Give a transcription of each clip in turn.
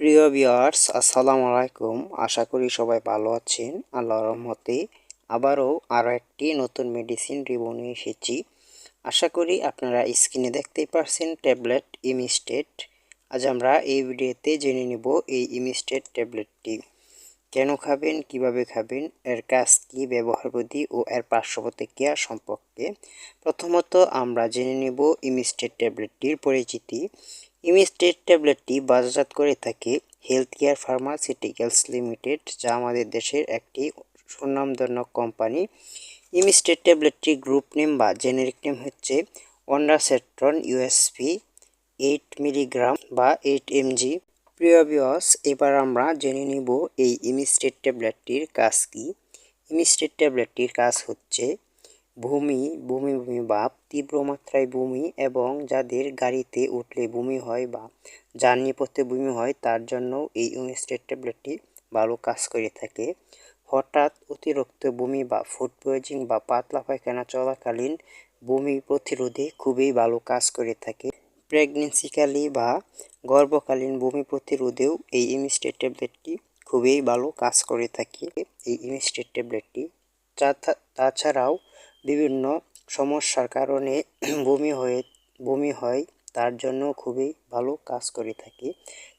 প্রিয় ভিউয়ার্স, আসসালামু আলাইকুম। আশা করি সবাই ভালো আছেন। আল্লাহর রহমতে আবারও আরও একটি নতুন মেডিসিন রিভিউ নিয়ে এসেছি। আশা করি আপনারা স্ক্রিনে দেখতেই পারছেন ট্যাবলেট ইমিস্টেট আজ আমরা এই ভিডিওতে জেনে নিব এই ইমিস্টেট ট্যাবলেটটি কেন খাবেন, কীভাবে খাবেন, এর কাজ কী, ব্যবহার বিধি ও এর পার্শ্ব প্রতিক্রিয়া সম্পর্কে। প্রথমত আমরা জেনে নেব ইমিস্টেট ট্যাবলেটটির পরিচিতি। ইমিস্টেট ট্যাবলেটটি বাজারজাত করে থাকে হেলথ কেয়ার ফার্মাসিউটিক্যালস লিমিটেড, যা আমাদের দেশের একটি সুনামধন্য কোম্পানি। ইমিস্টেট ট্যাবলেটটি গ্রুপ নেম বা জেনেরিক নেম হচ্ছে অন্ডাসেট্রন ইউএসপি এইট মিলিগ্রাম বা এইট এমজি। প্রিয় বিয়স এবার আমরা জেনে নিব এই ইমিস্টেট ট্যাবলেটটির কাজ কী। ইমিস্টেট ট্যাবলেটটির কাজ হচ্ছে ভূমি বমি ভূমি ভাব তীব্র মাত্রায় বমি এবং যাদের গাড়িতে উঠলে বমি হয় বা জার্নি পথে বমি হয়, তার জন্য এই ইউনিস্টেট ট্যাবলেটটি ভালো কাজ করে থাকে। হঠাৎ অতিরিক্ত বমি বা ফুড পয়জিং বা পাতলা পায়খানা চলাকালীন বমি প্রতিরোধে খুবই ভালো কাজ করে থাকে। প্রেগনেন্সিকালি বা গর্ভকালীন বমি প্রতিরোধেও এই ইমিস্টেট ট্যাবলেটটি খুবই ভালো কাজ করে থাকে। এই ইমিস্টেট ট্যাবলেটটি তাছাড়াও বিভিন্ন সমস্যার কারণে বমি হয়ে বমি হয়, তার জন্য খুবই ভালো কাজ করে থাকে।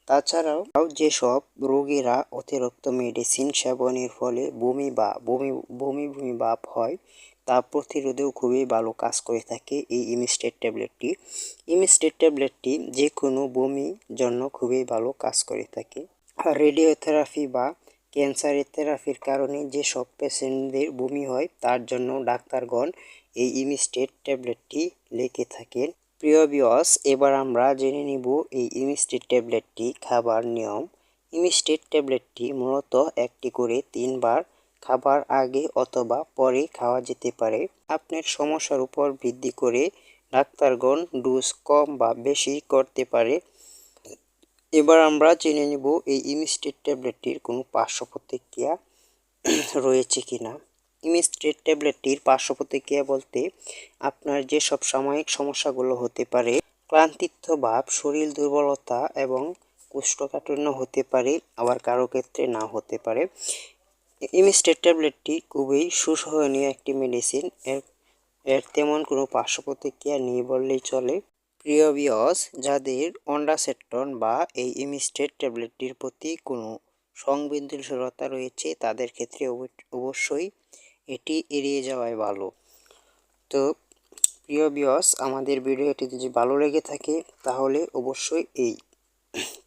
তাছাড়াও যেসব রোগীরা অতিরিক্ত মেডিসিন সেবনের ফলে বমি বা বমি বমি বমি ভাব হয়, তা প্রতিরোধেও খুবই ভালো কাজ করে থাকে এই ইমিস্টেট ট্যাবলেটটি। ইমিস্টেট ট্যাবলেটটি যে কোনো বমির জন্য খুবই ভালো কাজ করে থাকে। রেডিওথেরাপি বা ক্যান্সারের থেরাপির কারণে যে সব পেশেন্টদের বমি হয়, তার জন্য ডাক্তারগণ এই ইমিস্টেট ট্যাবলেটটি লিখে থাকেন। প্রিয় বিয়স এবার আমরা জেনে নিব এই ইমিস্টেট ট্যাবলেটটি খাবার নিয়ম। ইমিস্টেট ট্যাবলেটটি মূলত একটি করে তিনবার খাবার আগে অথবা পরে খাওয়া যেতে পারে। আপনার সমস্যার উপর বৃদ্ধি করে ডাক্তারগণ ডোজ কম বা বেশি করতে পারে। এবার আমরা জেনে নেব এই ইমিস্টেট ট্যাবলেটটির কোনো পার্শ্ব প্রতিক্রিয়া রয়েছে কি না ইমিস্টেট ট্যাবলেটটির পার্শ্ব প্রতিক্রিয়া বলতে আপনার যে সব সাময়িক সমস্যাগুলো হতে পারে, ক্লান্তিত্ব, ভাব, শরীর দুর্বলতা এবং কোষ্ঠকাঠিন্য হতে পারে, আবার কারও ক্ষেত্রে না হতে পারে। ইমিস্টেট ট্যাবলেটটি খুবই সুসহনীয় একটি মেডিসিন। এর এর তেমন কোনো পার্শ্ব প্রতিক্রিয়া নেই বললেই চলে। প্রিয় বিয়স যাদের অন্ডাসেট্রন বা এই ইমিস্টেট ট্যাবলেটটির প্রতি কোনো সংবেদনশীলতা রয়েছে, তাদের ক্ষেত্রে অবশ্যই এটি এড়িয়ে যাওয়াই ভালো। তো, প্রিয় বিয়স আমাদের ভিডিওটি যদি ভালো লেগে থাকে, তাহলে অবশ্যই এই,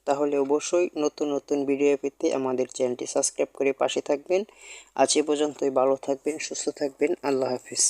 তাহলে অবশ্যই নতুন নতুন ভিডিও পেতে আমাদের চ্যানেলটি সাবস্ক্রাইব করে পাশে থাকবেন। আজ এ পর্যন্তই, ভালো থাকবেন, সুস্থ থাকবেন, আল্লাহ হাফিজ।